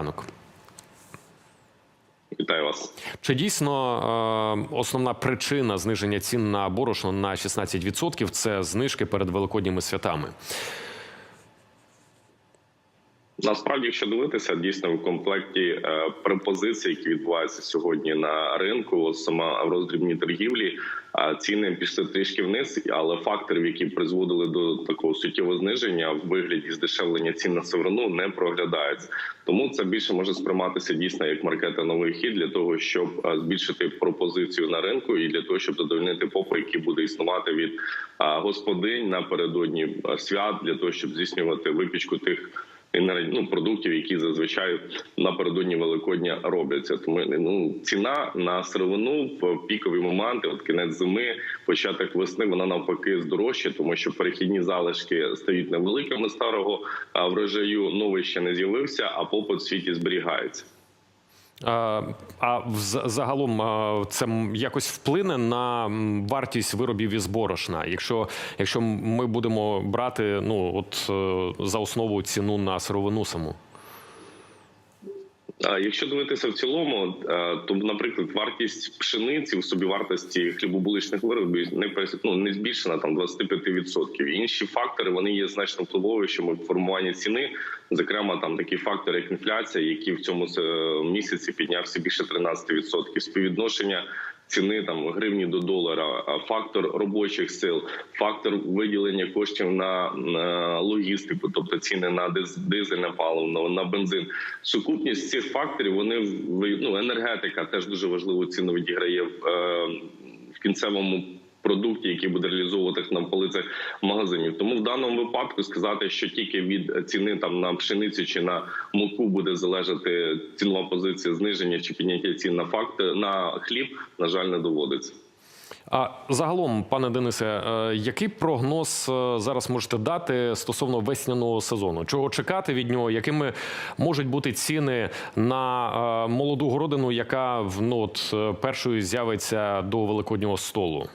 ранок. Вітаю вас. Чи дійсно е, основна причина зниження цін на борошно на 16% – це знижки перед великодніми святами? Насправді, якщо дивитися, дійсно в комплекті е, пропозицій, які відбуваються сьогодні на ринку, сама в роздрібній торгівлі, е, ціни пішли трішки вниз, але факторів, які призводили до такого суттєвого зниження в вигляді здешевлення цін на сировину, не проглядається. Тому це більше може сприйматися дійсно як маркетинговий хід для того, щоб е, збільшити пропозицію на ринку, і для того, щоб задовольнити попит, який буде існувати від господинь напередодні свят, для того, щоб здійснювати випічку тих ну, продуктів, які зазвичай напередодні Великодня робляться. Тому ну ціна на сировину в пікові моменти, от кінець зими, початок весни, вона навпаки здорожча, тому що перехідні залишки стають невеликими старого врожаю. Новий ще не з'явився, а попит в світі зберігається. А, а загалом це м- якось вплине на вартість виробів із борошна, якщо, якщо ми будемо брати ну от е, за основу ціну на сировину саму. Якщо дивитися в цілому, то, наприклад, вартість пшениці в собівартості хлібобуличних виробів не ну, не збільшена там 25%. Інші фактори вони є значно впливовішими в формуванні ціни. Зокрема, там такі фактори, як інфляція, які в цьому е, місяці піднявся більше 13%. Співвідношення ціни там гривні до долара, фактор робочих сил, фактор виділення коштів на, логістику, тобто ціни на диз- дизельне паливо, на, бензин. Сукупність цих факторів вони ну, енергетика теж дуже важливу ціну відіграє в, е, в кінцевому. Продукті, які буде реалізовуватись на полицях магазинів, тому в даному випадку сказати, що тільки від ціни там на пшеницю чи на муку буде залежати цінова позиція зниження чи підняття цін на факт на хліб, на жаль, не доводиться. А загалом, пане Денисе, е, який прогноз е, зараз можете дати стосовно весняного сезону? Чого чекати від нього? Якими можуть бути ціни на е, молоду городину, яка в ну, от, першою з'явиться до великоднього столу?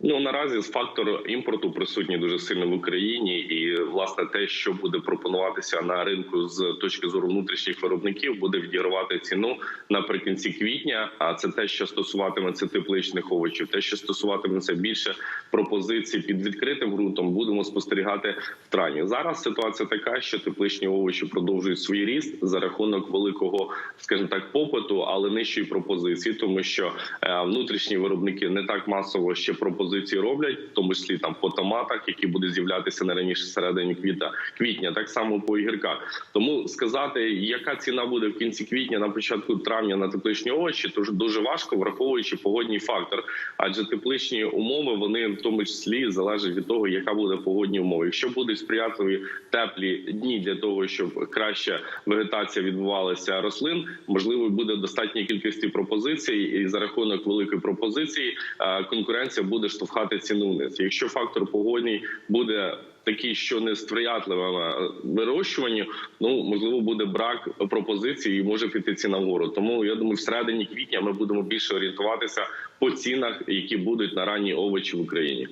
Ну наразі фактор імпорту присутній дуже сильно в Україні, і власне те, що буде пропонуватися на ринку з точки зору внутрішніх виробників, буде відігравати ціну наприкінці квітня. А це те, що стосуватиметься тепличних овочів, те, що стосуватиметься більше пропозицій під відкритим ґрунтом, будемо спостерігати в травні. Зараз ситуація така, що тепличні овочі продовжують свій ріст за рахунок великого, скажімо так, попиту, але нижчої пропозиції, тому що е, внутрішні виробники не так масово ще пропозиції роблять, в тому числі там по томатах, які будуть з'являтися не раніше середині квіта квітня, так само по огірках. Тому сказати, яка ціна буде в кінці квітня, на початку травня на тепличні овочі, то дуже важко, враховуючи погодній фактор. Адже тепличні умови вони в тому числі залежать від того, яка буде погодні умови. Якщо будуть сприятливі теплі дні для того, щоб краща вегетація відбувалася рослин, можливо, буде достатньої кількості пропозицій, і за рахунок великої пропозиції е, конкуренція буде штовхати ціну вниз. Якщо фактор погодній буде такий, що не сприятливе вирощуванню, ну можливо, буде брак пропозицій і може піти ціна вгору. Тому я думаю, в середині квітня ми будемо більше орієнтуватися по цінах, які будуть на ранні овочі в Україні.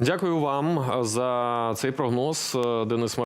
Дякую вам за цей прогноз, Денис.